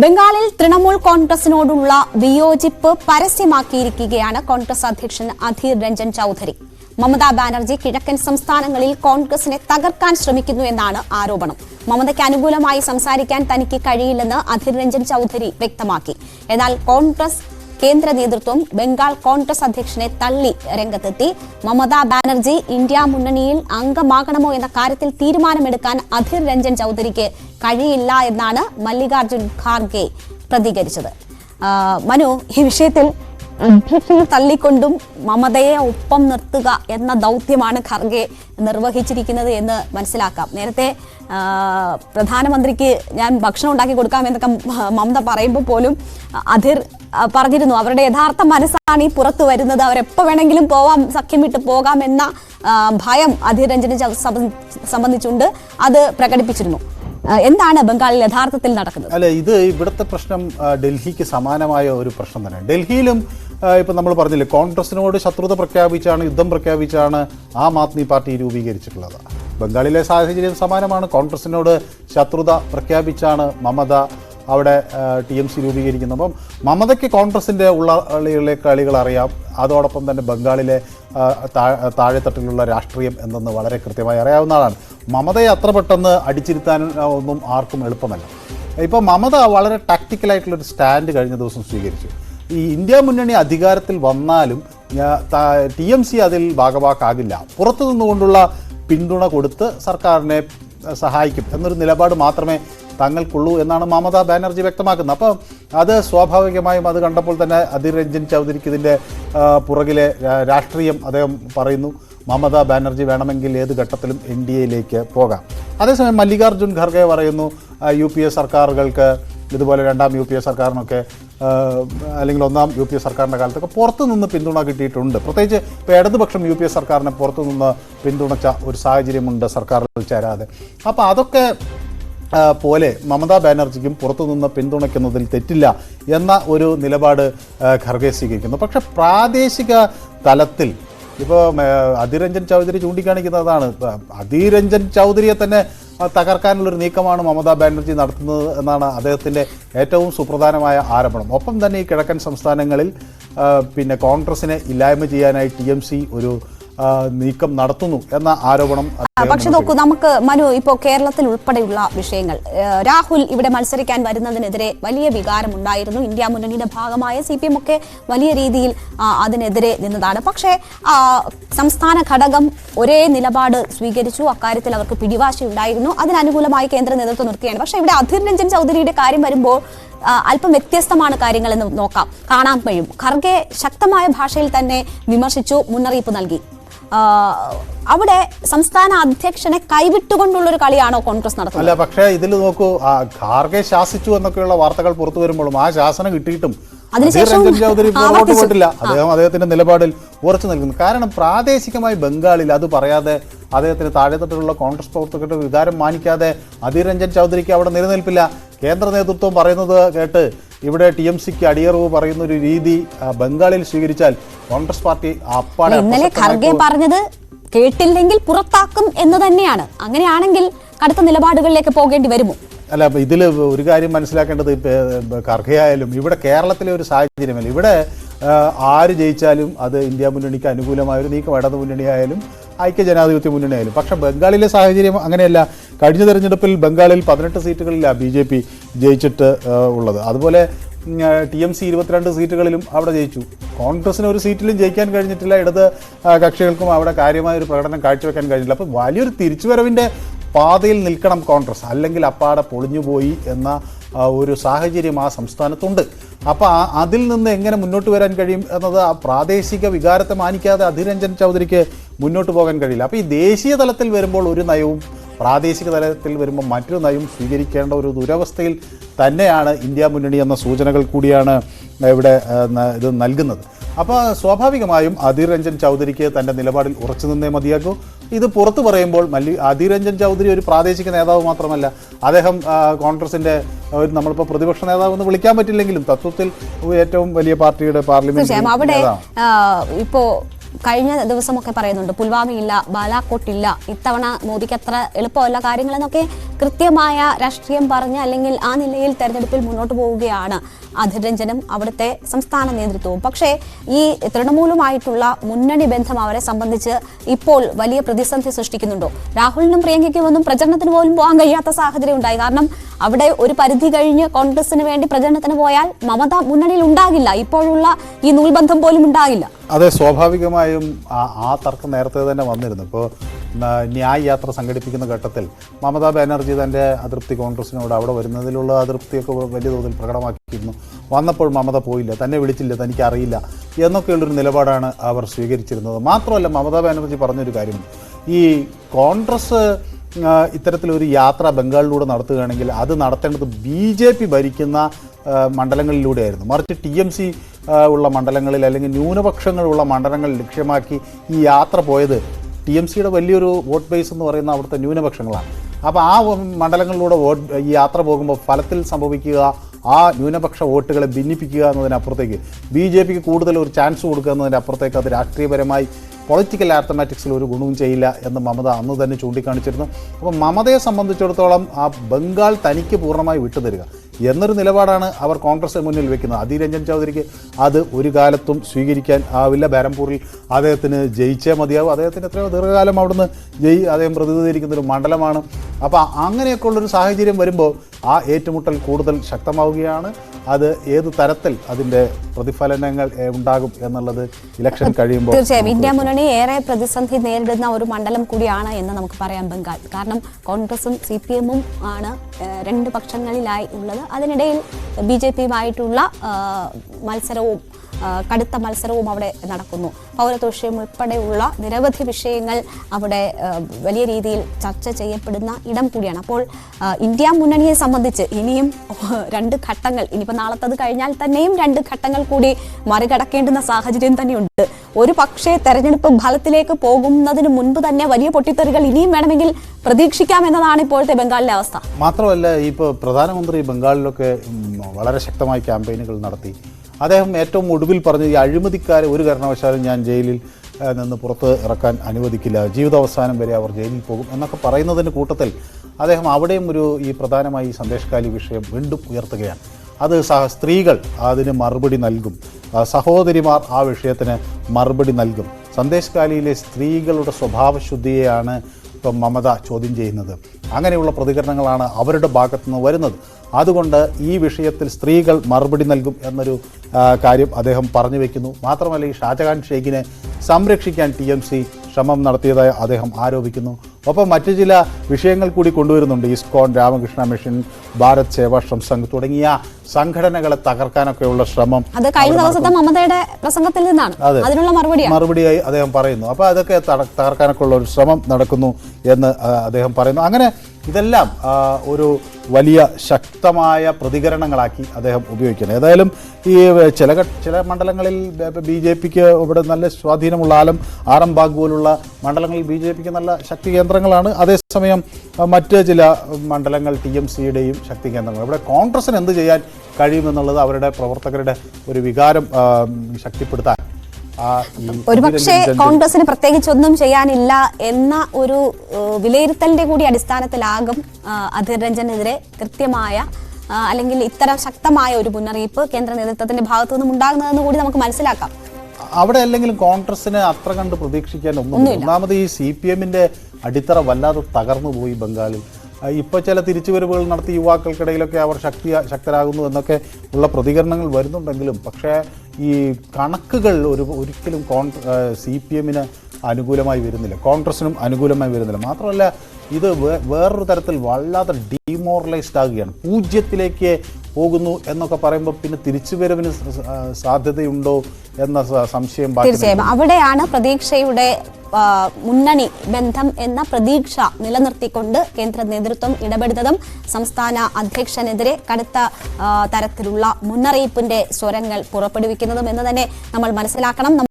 ബംഗാളിൽ തൃണമൂൽ കോൺഗ്രസിനോടുള്ള വിയോജിപ്പ് പരസ്യമാക്കിയിരിക്കുകയാണ് കോൺഗ്രസ് അധ്യക്ഷൻ അധീർ രഞ്ജൻ ചൌധരി. മമതാ ബാനർജി കിഴക്കൻ സംസ്ഥാനങ്ങളിൽ കോൺഗ്രസിനെ തകർക്കാൻ ശ്രമിക്കുന്നു എന്നാണ് ആരോപണം. മമതയ്ക്ക് അനുകൂലമായി സംസാരിക്കാൻ തനിക്ക് കഴിയില്ലെന്ന് അധീർ രഞ്ജൻ ചൌധരി വ്യക്തമാക്കി. എന്നാൽ കോൺഗ്രസ് കേന്ദ്ര നേതൃത്വം ബംഗാൾ കോൺഗ്രസ് അധ്യക്ഷനെ തള്ളി രംഗത്തെത്തി. മമതാ ബാനർജി ഇന്ത്യ മുന്നണിയിൽ അംഗമാകണമോ എന്ന കാര്യത്തിൽ തീരുമാനമെടുക്കാൻ അധിർ രഞ്ജൻ ചൌധരിക്ക് കഴിയില്ല എന്നാണ് മല്ലികാർജുൻ ഖാർഗെ പ്രതികരിച്ചത്. മനു ഈ വിഷയത്തിൽ തള്ളിക്കൊണ്ടും മമതയെ ഒപ്പം നിർത്തുക എന്ന ദൗത്യമാണ് ഖർഗെ നിർവഹിച്ചിരിക്കുന്നത് എന്ന് മനസ്സിലാക്കാം. നേരത്തെ പ്രധാനമന്ത്രിക്ക് ഞാൻ ഭക്ഷണം ഉണ്ടാക്കി കൊടുക്കാം എന്നൊക്കെ മമത പറയുമ്പോൾ പോലും അധിർ പറഞ്ഞിരുന്നു. അവരുടെ യഥാർത്ഥ മനസ്സാണ് ഈ പുറത്തു വരുന്നത്. അവരെപ്പോ വേണമെങ്കിലും പോവാം സഖ്യം വിട്ട് പോകാം എന്ന ഭയം അധീർ രഞ്ജനെ സംബന്ധിച്ചുണ്ട്. അത് പ്രകടിപ്പിച്ചിരുന്നു. എന്താണ് ബംഗാളിൽ യഥാർത്ഥത്തിൽ നടക്കുന്നത്? അല്ല ഇത് ഇവിടുത്തെ പ്രശ്നം ഡൽഹിക്ക് സമാനമായ ഒരു പ്രശ്നം തന്നെ ഡൽഹിയിലും ഇപ്പം നമ്മൾ പറഞ്ഞില്ലേ കോൺഗ്രസിനോട് ശത്രുത പ്രഖ്യാപിച്ചാണ് യുദ്ധം പ്രഖ്യാപിച്ചാണ് ആം ആദ്മി പാർട്ടി രൂപീകരിച്ചിട്ടുള്ളത്. ബംഗാളിലെ സാഹചര്യം സമാനമാണ്. കോൺഗ്രസിനോട് ശത്രുത പ്രഖ്യാപിച്ചാണ് മമത അവിടെ ടി എം സി രൂപീകരിക്കുന്നത് അപ്പം മമതയ്ക്ക് കോൺഗ്രസിന്റെ ഉള്ള കളികൾ അറിയാം. അതോടൊപ്പം തന്നെ ബംഗാളിലെ താഴെത്തട്ടിലുള്ള രാഷ്ട്രീയം എന്തെന്ന് വളരെ കൃത്യമായി അറിയാവുന്ന ആളാണ്. മമതയെ അത്ര പെട്ടെന്ന് അടിച്ചിരുത്താൻ ഒന്നും ആർക്കും എളുപ്പമല്ല. ഇപ്പോൾ മമത വളരെ ടാക്റ്റിക്കലായിട്ടുള്ളൊരു സ്റ്റാൻഡ് കഴിഞ്ഞ ദിവസം സ്വീകരിച്ചു. ഈ ഇന്ത്യ മുന്നണി അധികാരത്തിൽ വന്നാലും ടി എം സി അതിൽ ഭാഗവാക്കാകില്ല. പുറത്തു നിന്നുകൊണ്ടുള്ള പിന്തുണ കൊടുത്ത് സർക്കാരിനെ സഹായിക്കും എന്നൊരു നിലപാട് മാത്രമേ തങ്ങൾക്കുള്ളൂ എന്നാണ് മമതാ ബാനർജി വ്യക്തമാക്കുന്നത്. അപ്പം അത് സ്വാഭാവികമായും അത് കണ്ടപ്പോൾ തന്നെ അധിർ രഞ്ജൻ ചൗധരിക്ക് ഇതിന്റെ പുറകിലെ രാഷ്ട്രീയം അദ്ദേഹം പറയുന്നു. മമതാ ബാനർജി വേണമെങ്കിൽ ഏത് ഘട്ടത്തിലും എൻ ഡി എയിലേക്ക് പോകാം. അതേസമയം മല്ലികാർജുൻ ഖർഗെ പറയുന്നു യു പി എ സർക്കാരുകൾക്ക് ഇതുപോലെ രണ്ടാം യു പി എ സർക്കാരിനൊക്കെ അല്ലെങ്കിൽ ഒന്നാം യു പി എ സർക്കാരിന്റെ കാലത്തൊക്കെ പുറത്തു നിന്ന് പിന്തുണ കിട്ടിയിട്ടുണ്ട്. പ്രത്യേകിച്ച് ഇപ്പോൾ ഇടതുപക്ഷം യു പി എ സർക്കാരിനെ പുറത്തു നിന്ന് പിന്തുണച്ച ഒരു സാഹചര്യമുണ്ട് സർക്കാരിൽ ചേരാതെ. അപ്പോൾ അതൊക്കെ പോലെ മമതാ ബാനർജിക്കും പുറത്തുനിന്ന് പിന്തുണയ്ക്കുന്നതിൽ തെറ്റില്ല എന്ന ഒരു നിലപാട് ഖർഗെ സ്വീകരിക്കുന്നു. പക്ഷെ പ്രാദേശിക തലത്തിൽ ഇപ്പോൾ അധിരഞ്ജൻ ചൗധരി ചൂണ്ടിക്കാണിക്കുന്നതാണ്. അധിരഞ്ജൻ ചൗധരിയെ തന്നെ തകർക്കാനുള്ളൊരു നീക്കമാണ് മമതാ ബാനർജി നടത്തുന്നത് എന്നാണ് അദ്ദേഹത്തിന്റെ ഏറ്റവും സുപ്രധാനമായ ആരോപണം. ഒപ്പം തന്നെ ഈ കിഴക്കൻ സംസ്ഥാനങ്ങളിൽ പിന്നെ കോൺഗ്രസിനെ ഇല്ലായ്മ ചെയ്യാനായി ടി ഒരു നീക്കം നടത്തുന്നു എന്ന ആരോപണം പക്ഷെ നോക്കൂ നമുക്ക് മനു ഇപ്പോൾ കേരളത്തിൽ ഉൾപ്പെടെയുള്ള വിഷയങ്ങൾ. രാഹുൽ ഇവിടെ മത്സരിക്കാൻ വരുന്നതിനെതിരെ വലിയ വികാരമുണ്ടായിരുന്നു. ഇന്ത്യ മുന്നണിയുടെ ഭാഗമായ സി പി എം ഒക്കെ വലിയ രീതിയിൽ അതിനെതിരെ നിന്നതാണ്. പക്ഷേ സംസ്ഥാന ഘടകം ഒരേ നിലപാട് സ്വീകരിച്ചു. അക്കാര്യത്തിൽ അവർക്ക് പിടിവാശി ഉണ്ടായിരുന്നു അതിനനുകൂലമായി കേന്ദ്ര നേതൃത്വം നിർത്തിയാണ് പക്ഷേ ഇവിടെ അധിർ രഞ്ജൻ ചൗധരിയുടെ കാര്യം വരുമ്പോൾ അല്പം വ്യത്യസ്തമാണ് കാര്യങ്ങളെന്ന് നോക്കാം. കാണാൻ കഴിയും. ഖർഗെ ശക്തമായ ഭാഷയിൽ തന്നെ വിമർശിച്ചു മുന്നറിയിപ്പ് നൽകി. അവിടെ സംസ്ഥാന അധ്യക്ഷനെ കൈവിട്ടുകൊണ്ടുള്ള ഒരു കളിയാണോ കോൺഗ്രസ് നടത്തുന്നത്? അല്ല പക്ഷേ ഇതിൽ നോക്കൂ ആ ഖാർഗെ ശാസിച്ചു എന്നൊക്കെയുള്ള വാർത്തകൾ പുറത്തു വരുമ്പോഴും ആ ശാസനം കിട്ടിയിട്ടും രഞ്ജൻ ചൗധരി പുറകോട്ട് പോയിട്ടില്ല. അദ്ദേഹം അദ്ദേഹത്തിന്റെ നിലപാടിൽ ഉറച്ചു നിൽക്കുന്നു. കാരണം പ്രാദേശികമായി ബംഗാളിൽ അത് പറയാതെ അദ്ദേഹത്തിന് താഴെത്തട്ടിലുള്ള കോൺഗ്രസ് പ്രവർത്തകരുടെ വികാരം മാനിക്കാതെ അധീർ രഞ്ജൻ ചൗധരിക്ക് അവിടെ നിലനിൽപ്പില്ല. കേന്ദ്ര നേതൃത്വം പറയുന്നത് കേട്ട് ഇവിടെ ടി എം സിക്ക് അടിയറവ് പറയുന്ന ഒരു രീതി ബംഗാളിൽ സ്വീകരിച്ചാൽ കോൺഗ്രസ് പാർട്ടി അപ്പാടെ ഇന്നലെ ഖർഗെ പറഞ്ഞത് കേട്ടില്ലെങ്കിൽ പുറത്താക്കും എന്ന് തന്നെയാണ്. അങ്ങനെയാണെങ്കിൽ കടുത്ത നിലപാടുകളിലേക്ക് പോകേണ്ടി വരുമോ? അല്ല ഇതിൽ ഒരു കാര്യം മനസ്സിലാക്കേണ്ടത് കർഗയായാലും ഇവിടെ കേരളത്തിലെ ഒരു സാഹചര്യമല്ല. ഇവിടെ ആര് ജയിച്ചാലും അത് ഇന്ത്യ മുന്നണിക്ക് അനുകൂലമായ ഒരു നീക്കം ഇടതു മുന്നണിയായാലും ഐക്യ ജനാധിപത്യ മുന്നണിയായാലും. പക്ഷേ ബംഗാളിലെ സാഹചര്യം അങ്ങനെയല്ല. കഴിഞ്ഞ തെരഞ്ഞെടുപ്പിൽ ബംഗാളിൽ പതിനെട്ട് സീറ്റുകളിലാണ് ബി ജെ പി ജയിച്ചിട്ട് ഉള്ളത്. അതുപോലെ ടി എം സി ഇരുപത്തിരണ്ട് സീറ്റുകളിലും അവിടെ ജയിച്ചു. കോൺഗ്രസിന് ഒരു സീറ്റിലും ജയിക്കാൻ കഴിഞ്ഞിട്ടില്ല. ഇടത് കക്ഷികൾക്കും അവിടെ കാര്യമായ ഒരു പ്രകടനം കാഴ്ചവെക്കാൻ കഴിഞ്ഞില്ല അപ്പോൾ വലിയൊരു തിരിച്ചുവരവിന്റെ പാതയിൽ നിൽക്കണം കോൺഗ്രസ്. അല്ലെങ്കിൽ അപ്പാടെ പൊളിഞ്ഞുപോയി എന്ന ഒരു സാഹചര്യം ആ സംസ്ഥാനത്തുണ്ട്. അപ്പോൾ അതിൽ നിന്ന് എങ്ങനെ മുന്നോട്ട് വരാൻ കഴിയും എന്നത് ആ പ്രാദേശിക വികാരത്തെ മാനിക്കാതെ അധിരഞ്ജൻ ചൗധരിക്ക് മുന്നോട്ട് പോകാൻ കഴിയില്ല. അപ്പോൾ ഈ ദേശീയ തലത്തിൽ വരുമ്പോൾ ഒരു നയവും പ്രാദേശിക തലത്തിൽ വരുമ്പോൾ മറ്റൊരു നയവും സ്വീകരിക്കേണ്ട ഒരു ദുരവസ്ഥയിൽ തന്നെയാണ് ഇന്ത്യ മുന്നണി എന്ന സൂചനകൾ കൂടിയാണ് ഇവിടെ ഇത് നൽകുന്നത്. അപ്പോൾ സ്വാഭാവികമായും അധീർ രഞ്ജൻ ചൗധരിക്ക് തന്റെ നിലപാടിൽ ഉറച്ചു നിന്നേ മതിയാക്കൂ ഇത് പുറത്തു പറയുമ്പോൾ മല്ലി അധീർ രഞ്ജൻ ചൗധരി ഒരു പ്രാദേശിക നേതാവ് മാത്രമല്ല അദ്ദേഹം കോൺഗ്രസിന്റെ ഒരു നമ്മളിപ്പോൾ പ്രതിപക്ഷ നേതാവ് എന്ന് വിളിക്കാൻ പറ്റില്ലെങ്കിലും തത്വത്തിൽ ഏറ്റവും വലിയ പാർട്ടിയുടെ പാർലമെന്റ് തീർച്ചയായും. കഴിഞ്ഞ ദിവസമൊക്കെ പറയുന്നുണ്ട് പുൽവാമയില്ല ബാലാക്കോട്ടില്ല ഇത്തവണ മോദിക്ക് അത്ര എളുപ്പമല്ല കാര്യങ്ങളെന്നൊക്കെ കൃത്യമായ രാഷ്ട്രീയം പറഞ്ഞ് അല്ലെങ്കിൽ ആ നിലയിൽ തെരഞ്ഞെടുപ്പിൽ മുന്നോട്ട് പോവുകയാണ് അധിർ രഞ്ജനും അവിടുത്തെ സംസ്ഥാന നേതൃത്വവും. പക്ഷേ ഈ തൃണമൂലുമായിട്ടുള്ള മുന്നണി ബന്ധം അവരെ സംബന്ധിച്ച് ഇപ്പോൾ വലിയ പ്രതിസന്ധി സൃഷ്ടിക്കുന്നുണ്ടോ? രാഹുലിനും പ്രിയങ്കയ്ക്കും ഒന്നും പ്രചരണത്തിന് പോലും പോകാൻ കഴിയാത്ത സാഹചര്യം ഉണ്ടായി. കാരണം അവിടെ ഒരു പരിധി കഴിഞ്ഞ് കോൺഗ്രസിന് വേണ്ടി പ്രചരണത്തിന് പോയാൽ മമത മുന്നണിയിൽ ഉണ്ടാകില്ല. ഇപ്പോഴുള്ള ഈ നൂൽബന്ധം പോലും ഉണ്ടാകില്ല. അതെ സ്വാഭാവികമായും ആ തർക്കം നേരത്തെ തന്നെ വന്നിരുന്നു. ഇപ്പോൾ ന്യായ് യാത്ര സംഘടിപ്പിക്കുന്ന ഘട്ടത്തിൽ മമതാ ബാനർജി തന്റെ അതൃപ്തി കോൺഗ്രസിനോട് അവിടെ വരുന്നതിലുള്ള അതൃപ്തിയൊക്കെ വലിയ തോതിൽ പ്രകടമാക്കിയിരുന്നു. വന്നപ്പോൾ മമത പോയില്ല തന്നെ വിളിച്ചില്ല തനിക്ക് അറിയില്ല എന്നൊക്കെയുള്ളൊരു നിലപാടാണ് അവർ സ്വീകരിച്ചിരുന്നത്. മാത്രമല്ല മമതാ ബാനർജി പറഞ്ഞൊരു കാര്യം. ഈ കോൺഗ്രസ് ഇത്തരത്തിലൊരു യാത്ര ബംഗാളിലൂടെ നടത്തുകയാണെങ്കിൽ അത് നടത്തേണ്ടത് ബി ഭരിക്കുന്ന മണ്ഡലങ്ങളിലൂടെയായിരുന്നു. മറിച്ച് ടി എം സി ഉള്ള മണ്ഡലങ്ങളിൽ അല്ലെങ്കിൽ ന്യൂനപക്ഷങ്ങളുള്ള മണ്ഡലങ്ങൾ ലക്ഷ്യമാക്കി ഈ യാത്ര പോയത് ടി എം സിയുടെ വലിയൊരു വോട്ട് ബേസ് എന്ന് പറയുന്ന അവിടുത്തെ ന്യൂനപക്ഷങ്ങളാണ്. അപ്പോൾ ആ മണ്ഡലങ്ങളിലൂടെ വോട്ട് ഈ യാത്ര പോകുമ്പോൾ ഫലത്തിൽ സംഭവിക്കുക ആ ന്യൂനപക്ഷ വോട്ടുകളെ ഭിന്നിപ്പിക്കുക എന്നതിനപ്പുറത്തേക്ക് ബി ജെ പിക്ക് കൂടുതൽ ഒരു ചാൻസ് കൊടുക്കുക എന്നതിനപ്പുറത്തേക്ക് അത് രാഷ്ട്രീയപരമായി പൊളിറ്റിക്കൽ ആർത്തമാറ്റിക്സിൽ ഒരു ഗുണവും ചെയ്യില്ല എന്ന് മമത അന്ന് തന്നെ ചൂണ്ടിക്കാണിച്ചിരുന്നു. അപ്പോൾ മമതയെ സംബന്ധിച്ചിടത്തോളം ആ ബംഗാൾ തനിക്ക് പൂർണമായി വിട്ടുതരിക. എന്നൊരു നിലപാടാണ് അവർ കോൺഗ്രസിന് മുന്നിൽ വെക്കുന്നത്. അതി രഞ്ജൻ ചൗധരിക്ക് അത് ഒരു കാലത്തും സ്വീകരിക്കാൻ ആവില്ല. ബാരംപൂരിൽ അദ്ദേഹത്തിന് ജയിച്ചേ മതിയാവും. അദ്ദേഹത്തിന് എത്രയോ ദീർഘകാലം അവിടുന്ന് ജയി അദ്ദേഹം പ്രതിനിധീകരിക്കുന്ന ഒരു മണ്ഡലമാണ്. അപ്പോൾ അങ്ങനെയൊക്കെ ഉള്ളൊരു സാഹചര്യം വരുമ്പോൾ ആ ഏറ്റുമുട്ടൽ കൂടുതൽ ശക്തമാവുകയാണ്. അത് ഏത് തരത്തിൽ അതിന്റെ പ്രതിഫലനങ്ങൾ ഉണ്ടാകും എന്നുള്ളത് ഇലക്ഷൻ കഴിയുമ്പോൾ തീർച്ചയായും ഇന്ത്യ മുന്നണി ഏറെ പ്രതിസന്ധി നേരിടുന്ന ഒരു മണ്ഡലം കൂടിയാണ് എന്ന് നമുക്ക് പറയാം ബംഗാൾ. കാരണം കോൺഗ്രസും സി പി എമ്മും ആണ് രണ്ട് പക്ഷങ്ങളിലായി ഉള്ളത്. അതിനിടയിൽ ബി ജെ പിയുമായിട്ടുള്ള മത്സരവും കടുത്ത മത്സരവും അവിടെ നടക്കുന്നു. പൗരത്വ വിഷയം ഉൾപ്പെടെയുള്ള നിരവധി വിഷയങ്ങൾ അവിടെ വലിയ രീതിയിൽ ചർച്ച ചെയ്യപ്പെടുന്ന ഇടം കൂടിയാണ്. അപ്പോൾ ഇന്ത്യ മുന്നണിയെ സംബന്ധിച്ച് ഇനിയും രണ്ട് ഘട്ടങ്ങൾ ഇനിയിപ്പോൾ നാളത്തത് കഴിഞ്ഞാൽ തന്നെയും രണ്ട് ഘട്ടങ്ങൾ കൂടി മറികടക്കേണ്ടുന്ന സാഹചര്യം തന്നെയുണ്ട്. ഒരു പക്ഷേ തെരഞ്ഞെടുപ്പ് ഫലത്തിലേക്ക് പോകുന്നതിന് മുൻപ് തന്നെ വലിയ പൊട്ടിത്തെറികൾ ഇനിയും വേണമെങ്കിൽ പ്രതീക്ഷിക്കാം എന്നതാണ് ഇപ്പോഴത്തെ ബംഗാളിലെ അവസ്ഥ. മാത്രമല്ല ഇപ്പോൾ പ്രധാനമന്ത്രി ബംഗാളിലൊക്കെ വളരെ ശക്തമായി ക്യാമ്പയിനുകൾ നടത്തി. അദ്ദേഹം ഏറ്റവും ഒടുവിൽ പറഞ്ഞു ഈ അഴിമതിക്കാരെ ഒരു കാരണവശാലും ഞാൻ ജയിലിൽ നിന്ന് പുറത്ത് ഇറക്കാൻ അനുവദിക്കില്ല. ജീവിതാവസാനം വരെ അവർ ജയിലിൽ പോകും എന്നൊക്കെ പറയുന്നതിന്റെ കൂട്ടത്തിൽ അദ്ദേഹം അവിടെയും ഒരു ഈ പ്രധാനമായി ഈ സന്ദേശകാലി വിഷയം വീണ്ടും ഉയർത്തുകയാണ്. അത് സഹ സ്ത്രീകൾ അതിന് മറുപടി നൽകും. സഹോദരിമാർ ആ വിഷയത്തിന് മറുപടി നൽകും. സന്ദേശകാലിയിലെ സ്ത്രീകളുടെ സ്വഭാവശുദ്ധിയെയാണ് ഇപ്പം മമത ചോദ്യം ചെയ്യുന്നത്. അങ്ങനെയുള്ള പ്രതികരണങ്ങളാണ് അവരുടെ ഭാഗത്തുനിന്ന് വരുന്നത്. അതുകൊണ്ട് ഈ വിഷയത്തിൽ സ്ത്രീകൾ മറുപടി നൽകും എന്നൊരു കാര്യം അദ്ദേഹം പറഞ്ഞു വെക്കുന്നു. മാത്രമല്ല ഈ ഷാജഹാൻ ഷെയ്ഖിനെ സംരക്ഷിക്കാൻ ടി എം സി ശ്രമം നടത്തിയതായി അദ്ദേഹം ആരോപിക്കുന്നു. ഒപ്പം മറ്റു ചില വിഷയങ്ങൾ കൂടി കൊണ്ടുവരുന്നുണ്ട്. ഇസ്കോൺ രാമകൃഷ്ണ മിഷൻ ഭാരത് സേവാശ്രം സംഘ് തുടങ്ങിയ സംഘടനകളെ തകർക്കാനൊക്കെയുള്ള ശ്രമം അത് കഴിഞ്ഞ ദിവസത്തെ മമതയുടെ പ്രസംഗത്തിൽ നിന്നാണ്. അതിനുള്ള മറുപടിയാണ്. മറുപടിയായി അദ്ദേഹം പറയുന്നു. അപ്പോൾ അതൊക്കെ തകർക്കാനൊക്കെയുള്ള തകർക്കാനൊക്കെ ഉള്ള ഒരു ശ്രമം നടക്കുന്നു എന്ന് അദ്ദേഹം പറയുന്നു. അങ്ങനെ ഇതെല്ലാം ഒരു വലിയ ശക്തമായ പ്രതികരണങ്ങളാക്കി അദ്ദേഹം ഉപയോഗിക്കുന്നത്. ഏതായാലും ഈ ചില ചില മണ്ഡലങ്ങളിൽ ബി ജെ പിക്ക് ഇവിടെ നല്ല സ്വാധീനമുള്ള ആലം ആറംബാഗ് പോലുള്ള മണ്ഡലങ്ങളിൽ ബി ജെ പിക്ക് നല്ല ശക്തി കേന്ദ്രങ്ങളാണ്. അതേസമയം മറ്റ് ചില മണ്ഡലങ്ങൾ ടി എം സിയുടെയും ശക്തി കേന്ദ്രങ്ങൾ ഇവിടെ കോൺഗ്രസിന് എന്ത് ചെയ്യാൻ കഴിയുമെന്നുള്ളത് അവരുടെ പ്രവർത്തകരുടെ ഒരു വികാരം ശക്തിപ്പെടുത്താൻ ഒരുപക്ഷെ കോൺഗ്രസിന് പ്രത്യേകിച്ച് ഒന്നും ചെയ്യാനില്ല എന്ന ഒരു വിലയിരുത്തലിന്റെ കൂടി അടിസ്ഥാനത്തിലാകും അധിർ അധീർ രഞ്ജനെതിരെ കൃത്യമായ അല്ലെങ്കിൽ ഇത്തരം ശക്തമായ ഒരു മുന്നറിയിപ്പ് കേന്ദ്ര നേതൃത്വത്തിന്റെ ഭാഗത്തു നിന്നും ഉണ്ടാകുന്നതെന്ന് കൂടി നമുക്ക് മനസ്സിലാക്കാം. അവിടെ അല്ലെങ്കിലും കോൺഗ്രസിന് അത്ര കണ്ട് പ്രതീക്ഷിക്കാൻ ഒന്നും ഒന്നാമത് ഈ സി പി എമ്മിന്റെ അടിത്തറ വല്ലാതെ തകർന്നു പോയി ബംഗാളിൽ. ആ, ഇപ്പൊ ചില തിരിച്ചുവരവുകൾ നടത്തി യുവാക്കൾക്കിടയിലൊക്കെ അവർ ശക്തി ശക്തരാകുന്നു എന്നൊക്കെ ഉള്ള പ്രതികരണങ്ങൾ വരുന്നുണ്ടെങ്കിലും പക്ഷേ ഈ കണക്കുകൾ ഒരു ഒരിക്കലും കോൺ സി പി എമ്മിന് അനുകൂലമായി വരുന്നില്ല. കോൺഗ്രസിനും അനുകൂലമായി വരുന്നില്ല. മാത്രമല്ല ഇത് വേ- വേറൊരു തരത്തിൽ വല്ലാതെ ഡീമോറലൈസ്ഡ് ആകുകയാണ്. പൂജ്യത്തിലേക്ക് പോകുന്നു എന്നൊക്കെ പറയുമ്പോൾ പിന്നെ തിരിച്ചുവരവിന് സാധ്യതയുണ്ടോ എന്ന സംശയം തീർച്ചയായും. അവിടെയാണ് പ്രതീക്ഷയുടെ മുന്നണി ബന്ധം എന്ന പ്രതീക്ഷ നിലനിർത്തിക്കൊണ്ട് കേന്ദ്ര നേതൃത്വം ഇടപെടുന്നതും സംസ്ഥാന അധ്യക്ഷനെതിരെ കടുത്ത തരത്തിലുള്ള മുന്നറിയിപ്പിന്റെ സ്വരങ്ങൾ പുറപ്പെടുവിക്കുന്നതും എന്ന് തന്നെ നമ്മൾ മനസ്സിലാക്കണം.